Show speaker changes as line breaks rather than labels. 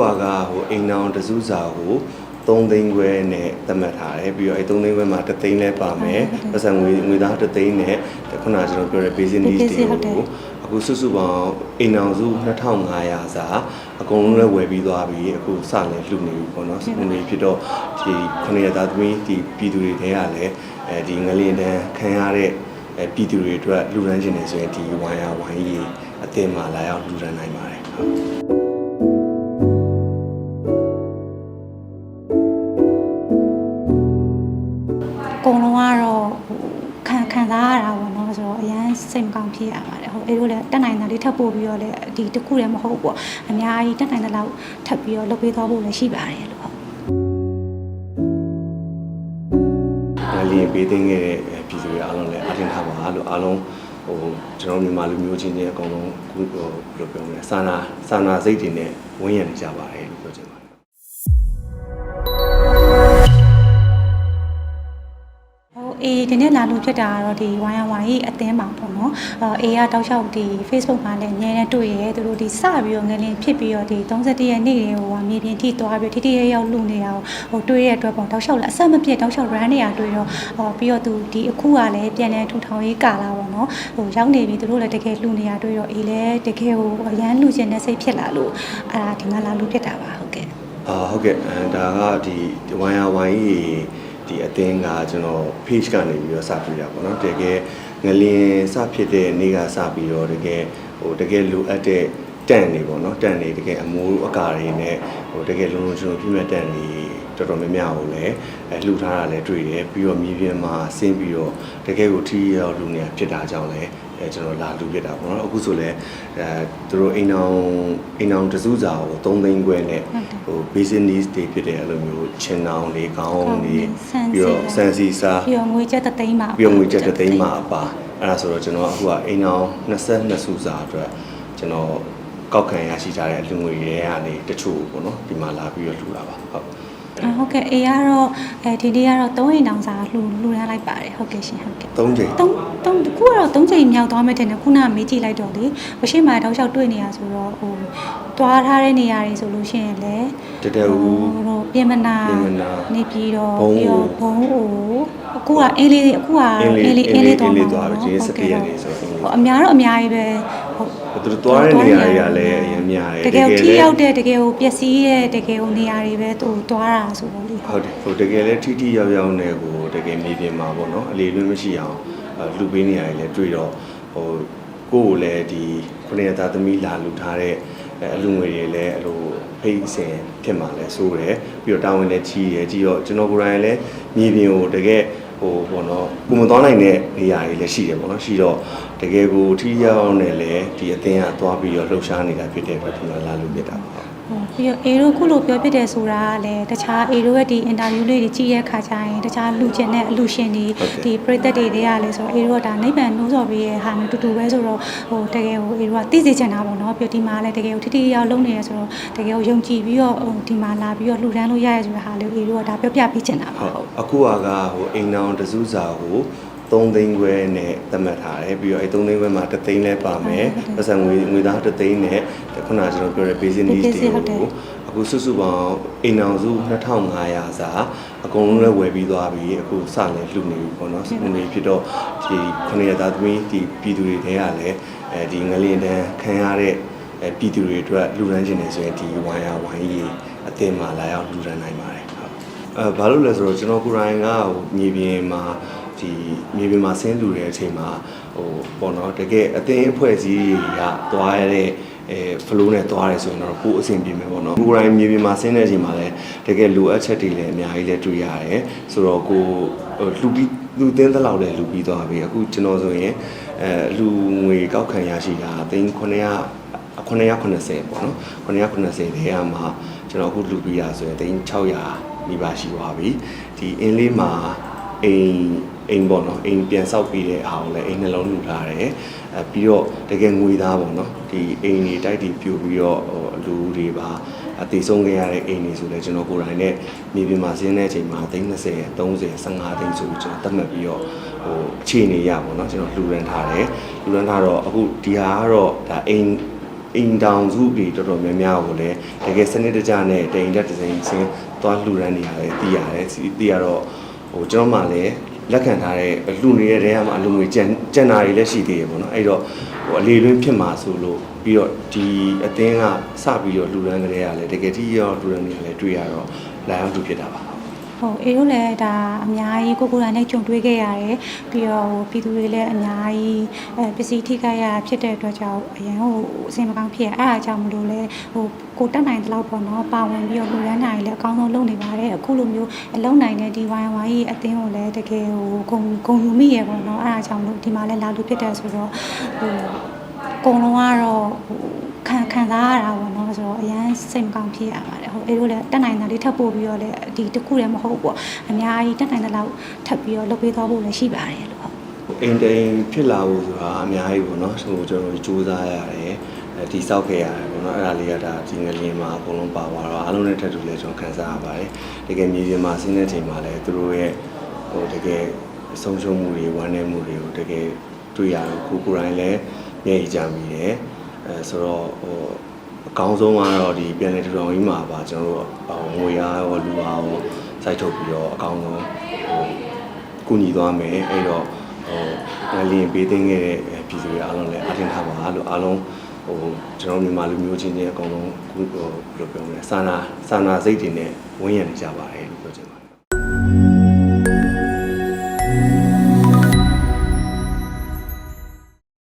ဟာကဟိုအိမ်နောင်တစုစာကို3သိန်းခွဲနဲ့သတ်မှတ်ထားတယ်ပြီးတော့အဲ3သိန်းခွဲမှာ3သိန်းလဲပါမယ်ပတ်စံငွေငွေသား3သိန်းနဲ့ခုနကကျွန်တော်ပြောတဲ့ basic needs တွေကိုအခုစုစုပေါင်းအိမ်နောင်စု2500စာအကုန်လုံးလည်းဝယ်ပြီးသွားပြီအခုစလည်းလှူနေပြီပေါ့နော်လှူနေဖြစ်တော့ဒီခုနှစ်ရက်သားသမီးဒီပြည်သူတွေထဲကလည်းအဲဒီငလျင်တန်းခံရတဲ့အဲပြည်သူတွေအတွက်လှူဒန်းခြင်းနေဆိုရင်ဒီဝိုင်းရဝိုင်းကြီးအသင်းမှာလာရောက်လှူဒန်းနိုင်ပါတယ်ဟုတ်
ဖြစ်ရပါတယ်ဟုတ်အဲလိုလည်းတက်နိုင်တာလေးထပ်ပို့ပြီးတော့လည်းဒီတစ်ခုတည်းမဟုတ်ဘူးပေါ့အများကြီးတက်နိုင်တဲ့လောက်ထပ်ပြီးတော့လုပ်ပေးသွားဖို့လည်းရှိပါတယ်လို့ဟုတ်
ငလျင်ပေးသိမ်းခဲ့တဲ့ပြည်သူတွေအားလုံးလည်းအထင်ထားပါလို့အားလုံးဟိုကျွန်တော်မြန်မာလူမျိုးချင်းတွေအကုန်လုံးခုဟိုဘယ်လိုပြောမလဲစာနာစာနာစိတ်တွေနဲ့ဝန်းရံနေကြပါတယ်လို့ပြောချင်ပါတယ်
အေးဒီနေ့လာလို့ဖြစ်တာကတော့ဒီ YY ရဲ့အသင်းပါပေါ့နော်အဲအေးကတောက်လျှောက်ဒီ Facebook မှာလည်းအများနဲ့တွေ့ရဲသူတို့ဒီစပြီးတော့ငလင်းဖြစ်ပြီးတော့ဒီ31ရက်နေ့တွေဟိုဟာမြေပြင်ထိသွားပြီးထိထိရရောက်လူနေတာဟိုတွေ့ရတဲ့အတွက်ပေါ့တောက်လျှောက်လည်းအဆက်မပြတ်တောက်လျှောက် run နေတာတွေ့တော့ဟောပြီးတော့သူဒီအခုကလည်းပြန်လဲထူထောင်ရေးကာလာပေါ့နော်ဟိုရောက်နေပြီသူတို့လည်းတကယ်လူနေတာတွေ့တော့အေးလည်းတကယ်ဟိုအရန်လူချင်တဲ့စိတ်ဖြစ်လာလို့အာဒီမှာလာလူဖြစ်တာပါဟုတ်ကဲ့
အာဟုတ်ကဲ့အဲဒါကဒီဝိုင်းရဝိုင်းကြီး ဒီအသင်းကကျွန်တော် page ကနေပြီးတော့စပြတာပေါ့နော်တကယ်ငလျင်စဖြစ်တဲ့နေ့ကစပြီးတော့တကယ်ဟိုတကယ်လိုအပ်တဲ့တန့်နေပေါ့နော်တန့်နေတကယ်အမိုးအကာတွေနဲ့ဟိုတကယ်လုံးလုံးကျွန်တော်ပြည့်မဲ့တန့်နေတော်တော်များများကိုလည်းအဲလှူထားတာလည်းတွေ့တယ်ပြီးတော့မြေပြင်မှာဆင်းပြီးတော့တကယ်ကိုထီးရောက်လူနေဖြစ်တာကြောင့်လည်း အဲကျွန်တော်လာလူဖြစ်တာပေါ့နော်အခုဆိုလည်းအဲသူတို့အိမ်အောင်အိမ်အောင်တစုစာကို3သိန်းခွဲနဲ့ဟို basic needs တွေဖြစ်တဲ့အဲ့လိုမျိုးချင်းနောင်တွေခေါင်းတွေ
ဆန်စီ
ပြီးတော့စန်စီစာ
ပြီးတော့ငွေကျပ်တစ်သိန်းပါ
ပြီးတော့ငွေချက်တစ်သိန်းမှာအပါအဲ့ဒါဆိုတော့ကျွန်တော်အခုကအိမ်အောင်22စုစာအတွက်ကျွန်တော်ကောက်ခံရရှိကြတဲ့အလူငွေတွေကနေတချို့ပေါ့နော်ဒီမှာလာပြီးတော့လှူတာပါဟုတ်
အာ ဟုတ်ကဲ့အေးကတော့အဲဒီနေ့ကတော့3အိမ်တောင်စာလှူလှူရလိုက်ပါတယ်ဟုတ်ကဲ့ရှင်ဟုတ်ကဲ့
၃ချိန်
တုံးတုံးခုကတော့3ချိန်မြောက်သွားမယ်တဲ့ခုနကမေးကြည့်လိုက်တော့လေဝရှိမှာတောက်လျှောက်တွေ့နေရဆိုတော့ဟိုတွားထားတဲ့နေရာတွေဆိုလို့ရှိရင်လည်း
တတဲဦး
ဟိုတော့ပြင်မနာ
ပြင်မနာ
နေပြီးတော့
ဘုံအို
ပြီးတော့ဘုံအိုအခုကအင်းလေးတွေအခုက
အင်းလေး
အင်းလေး
အ
အ
င်း
င်း
လေး
လေးသွားမှာ
သွားပြီဒီစတေးရနေဆိုတော့
ဟိုအများတော့အများကြီးပဲဟုတ်
သူတို့သွားတဲ့နေရာတွေကလည်းအရင်များတယ်
တကယ်ထိရောက်တဲ့တကယ်ကိုပျက်စီးတဲ့တကယ်ကိုနေရာတွေပဲသူသွားတာဆိုတော့လေ
ဟုတ်တယ်ဟိုတကယ်လဲထိထိရောက်ရောက်နဲ့ကိုတကယ်မြေပြင်မှာပေါ့နော်အလေလွင့်မရှိအောင်အဲလူပေးနေရတယ်လဲတွေ့တော့ဟိုကိုယ့်ကိုလည်းဒီခုနှစ်ရက်သားသမီးလာလူထားတဲ့အဲအလူငွေတွေလည်းအဲ့လိုဖိတ်စင်ဖြစ်မှာလဲစိုးတယ်ပြီးတော့တာဝန်လည်းကြီးရယ်ကြီးတော့ကျွန်တော်ကိုယ်တိုင်လည်းမြေပြင်ကိုတကယ် ဟိုပေါ့နော်ကိုမသွားနိုင်တဲ့နေရာတွေလည်းရှိတယ်ပေါ့နော်ရှိတော့တကယ်ကိုထိရောက်အောင်နဲ့လည်းဒီအသင်းကသွားပြီးတော့လှုပ်ရှားနေတာဖြစ်တဲ့အတွက်ကျွန်တော်လာလူပြတာပါဟုတ်
ဟုတ် ပြီးတော့အေတို့ခုလိုပြောဖြစ်တယ်ဆိုတာကလည်းတခြားအေတို့ရဲ့ဒီအင်တာဗျူးလေးတွေကြည့်ရခါကျရင်တခြားလူကျင်တဲ့အလူရှင်တွေ
ဟုတ်ကဲ့
ဒီပရိသတ်တွေတွေကလည်းဆိုတော့အေတို့ကဒါနိဗ္ဗာန်နှိုးဆော်ပြီးရဲ့ဟာမျိုးတူတူပဲဆိုတော့ဟိုတကယ်ဟိုအေတို့ကသိစေချင်တာပေါ့နော်ပြီးတော့ဒီမှာလည်းတကယ်ကိုထိထိရောက်လုံးနေရဆိုတော့တကယ်ကိုယုံကြည်ပြီးတော့ဟိုဒီမှာလာပြီးတော့လှူဒန်းလို့ရရဆိုတဲ့ဟာလေးအေတို့ကဒါပြောပြပေးချင်တာပါ
ဟုတ်
ဟုတ်
အခုကကဟိုအိမ်နောင်တစုစာကို 3သိန်းခွဲနဲ့သတ်မှတ်ထားတယ်ပြီးတော့အဲ3သိန်းခွဲမှာ3သိန်းလဲပါမယ်ပတ်စံငွေငွေသား3သိန်းနဲ့ခုနကကျွန်တော်ပြောတဲ့ basic needs တွေကိုအခုစုစုပေါင်းအိမ်နောင်စု2500စာအကုန်လုံးလည်းဝယ်ပြီးသွားပြီအခုစလည်းလှူနေပြီပေါ့နော်လှူနေဖြစ်တော့ဒီခုနှစ်ရက်သားသမီးဒီပြည်သူတွေထဲကလည်းအဲဒီငလျင်တန်းခံရတဲ့အဲပြည်သူတွေအတွက်လှူဒန်းခြင်းနေဆိုရင်ဒီဝိုင်းရဝိုင်းကြီးအသင်းမှာလာရောက်လှူဒန်းနိုင်ပါတယ်ဟုတ်အဲဘာလို့လဲဆိုတော့ကျွန်တော်ကိုယ်တိုင်ကဟိုမြေပြင်မှာ ဒီမြေပြင်မှာဆင်းလူတဲ့အချိန်မှာဟိုပေါ့နော်တကယ်အသင်းအဖွဲ့အစည်းတွေကသွားရတဲ့အဲ flow နဲ့သွားရဲဆိုရင်တော့ပိုအဆင်ပြေမယ်ပေါ့နော်ကိုယ်တိုင်မြေပြင်မှာဆင်းတဲ့အချိန်မှာလည်းတကယ်လိုအပ်ချက်တွေလည်းအများကြီးလည်းတွေ့ရတယ်ဆိုတော့ကိုဟိုလူပြီးလူသင်းတဲ့လောက်လည်းလူပြီးသွားပြီအခုကျွန်တော်ဆိုရင်အဲလူငွေကောက်ခံရရှိတာသိန်း900 990ပေါ့နော်990တဲအမှာကျွန်တော်အခုလူပြီးတာဆိုရင်သိန်း600နီးပါးရှိသွားပြီဒီအင်းလေးမှာ အိမ်အိမ်ပေါ့နော်အိမ်ပြန်ဆောက်ပြီးတဲ့အားကိုလည်းအိမ်နှလုံးလူထားတယ်အဲပြီးတော့တကယ်ငွေသားပေါ့နော်ဒီအိမ်တွေတိုက်တွေပြိုပြီးတော့ဟိုအလူတွေပါအသေးဆုံးခဲ့ရတဲ့အိမ်တွေဆိုလည်းကျွန်တော်ကိုယ်တိုင်နဲ့မြေပြင်မှာဆင်းတဲ့အချိန်မှာသိန်း20 30 15သိန်းဆိုပြီးကျွန်တော်သတ်မှတ်ပြီးတော့ဟိုအခြေအနေရပေါ့နော်ကျွန်တော်လှူရန်ထားတယ်လှူရန်ထားတော့အခုဒီဟာကတော့ဒါအိမ်အိမ်တောင်စုတွေတော်တော်များများကိုလည်းတကယ်စနစ်တကျနဲ့တိမ်တက်ဒီဇိုင်းချင်းသွားလှူဒန်းနေရတယ်သိရတယ်သိရတော့ ဟိုကျွန်တော်မှလည်းလက်ခံထားတဲ့လှူနေတဲ့တဲမှာအလူငွေကျန်ကျန်တာတွေလည်းရှိသေးတယ်ပေါ့နော်အဲ့တော့ဟိုအလေလွင်းဖြစ်မှာဆိုလို့ပြီးတော့ဒီအသင်းကစပြီးတော့လှူဒန်းကြတဲ့ကလည်းတကယ်ထိရောက်လှူဒန်းနေရလဲတွေ့ရတော့လာအောင်တူဖြစ်တာပါ
ဟုတ်အေးတို့လည်းဒါအများကြီးကိုကိုယ်တိုင်နဲ့ကြုံတွေ့ခဲ့ရတယ်ပြီးတော့ဟိုပြည်သူတွေလည်းအများကြီးအဲပစ္စည်းထိခိုက်ရဖြစ်တဲ့အတွက်ကြောင့်အရင်ဟိုအစင်မကောင်းဖြစ်ရအဲ့အားကြောင့်မလို့လဲဟိုကိုတက်နိုင်တဲ့လောက်ပေါ့နော်ပါဝင်ပြီးတော့လူရန်နိုင်လည်းအကောင်းဆုံးလုပ်နေပါတယ်အခုလိုမျိုးအလုံးနိုင်တဲ့ဒီဝိုင်းဝိုင်းကြီးအသင်းကိုလည်းတကယ်ဟိုဂုံဂုံယူမိရပေါ့နော်အဲ့အားကြောင့်မလို့ဒီမှာလည်းလာလူဖြစ်တယ်ဆိုတော့ဟိုအကုန်လုံးကတော့ဟို ခံခံစားရတာပေါ့နော်ဆိုတော့အရန်စိတ်မကောင်းဖြစ်ရပါတယ်ဟုတ်အဲလိုလည်းတက်နိုင်တာလေးထပ်ပို့ပြီးတော့လည်းဒီတစ်ခုတည်းမဟုတ်ပေါ့အများကြီးတက်နိုင်တဲ့လောက်ထပ်ပြီးတော့လုပ်ပေးသွားဖို့လည်းရှိပါတယ်လို့ဟုတ်
အိမ်တိမ်ဖြစ်လာဖို့ဆိုတာအများကြီးပေါ့နော်ဟိုကျွန်တော်စူးစမ်းရတယ်အဲဒီစောက်ခဲ့ရတယ်ပေါ့နော်အဲ့ဒါလေးကဒါဒီငလျင်မှာအကုန်လုံးပါသွားတော့အားလုံးနဲ့ထပ်တူလဲကျွန်တော်ခံစားရပါတယ်တကယ်မြေပြင်မှာဆင်းတဲ့ချိန်မှာလည်းသူတို့ရဲ့ဟိုတကယ်ဆုံးရှုံးမှုတွေဝမ်းနည်းမှုတွေကိုတကယ်တွေ့ရတော့ကိုကိုယ်တိုင်လည်းမျက်ရည်ကြမိတယ် အဲဆိုတော့ဟိုအကောင်းဆုံးကတော့ဒီပြန်လည်ထူထောင်ရေးမှာပါကျွန်တော်တို့ငွေအားရောလူအားရောစိုက်ထုတ်ပြီးတော့အကောင်းဆုံးဟိုကူညီသွားမယ်အဲ့တော့ဟိုငလျင်ပေးသိမ်းခဲ့တဲ့ပြည်သူတွေအားလုံးလည်းအထင်ထားပါလို့အားလုံးဟိုကျွန်တော်မြန်မာလူမျိုးချင်းတွေအကုန်လုံးခုဟိုဘယ်လိုပြောမလဲစာနာစာနာစိတ်တွေနဲ့ဝန်းရံနေကြပါတယ်လို့ပြောချင်ပါတယ်